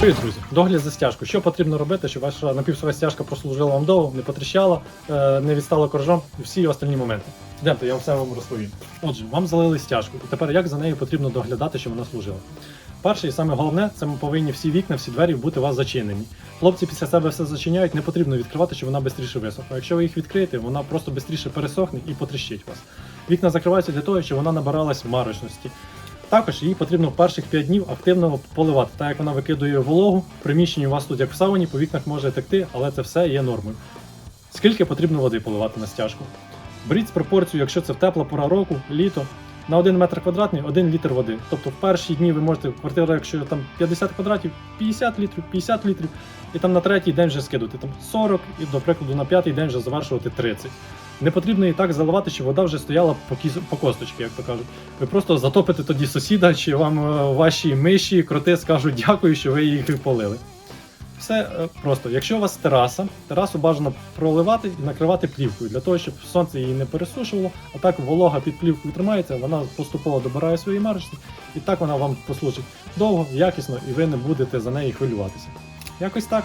Привіт, друзі! Догляд за стяжкою. Що потрібно робити, щоб ваша напівсова стяжка прослужила вам довго, не потріщала, е, не відстала коржом і всі остальні моменти. Йдемте, я все вам розповім. Отже, вам залили стяжку, і тепер як за нею потрібно доглядати, щоб вона служила. Перше і саме головне, це ми повинні всі вікна, всі двері бути у вас зачинені. Хлопці після себе все зачиняють, не потрібно відкривати, щоб вона швидше висохла. Якщо ви їх відкриєте, вона просто швидше пересохне і потріщить вас. Вікна закриваються для того, щоб вона набиралась марочності. Також її потрібно в перших 5 днів активно поливати, так як вона викидує вологу. В приміщенні у вас тут, як в сауні, по вікнах може текти, але це все є нормою. Скільки потрібно води поливати на стяжку? Беріть з пропорцію, якщо це в тепла пора року, літо, на 1 метр квадратний 1 літр води. Тобто в перші дні ви можете квартира, якщо там 50 квадратів, 50 літрів, 50 літрів, і там на третій день вже скидувати там 40, і до прикладу на п'ятий день вже завершувати 30. Не потрібно і так заливати, щоб вода вже стояла по, кіс... по косточки, як то кажуть. Ви просто затопите тоді сусіда, чи вам е, ваші миші, кроти скажуть дякую, що ви їх полили. Все е, просто. Якщо у вас тераса, терасу бажано проливати і накривати плівкою для того, щоб сонце її не пересушувало, а так волога під плівкою тримається, вона поступово добирає свої марочки, і так вона вам послужить довго, якісно, і ви не будете за неї хвилюватися. Якось так.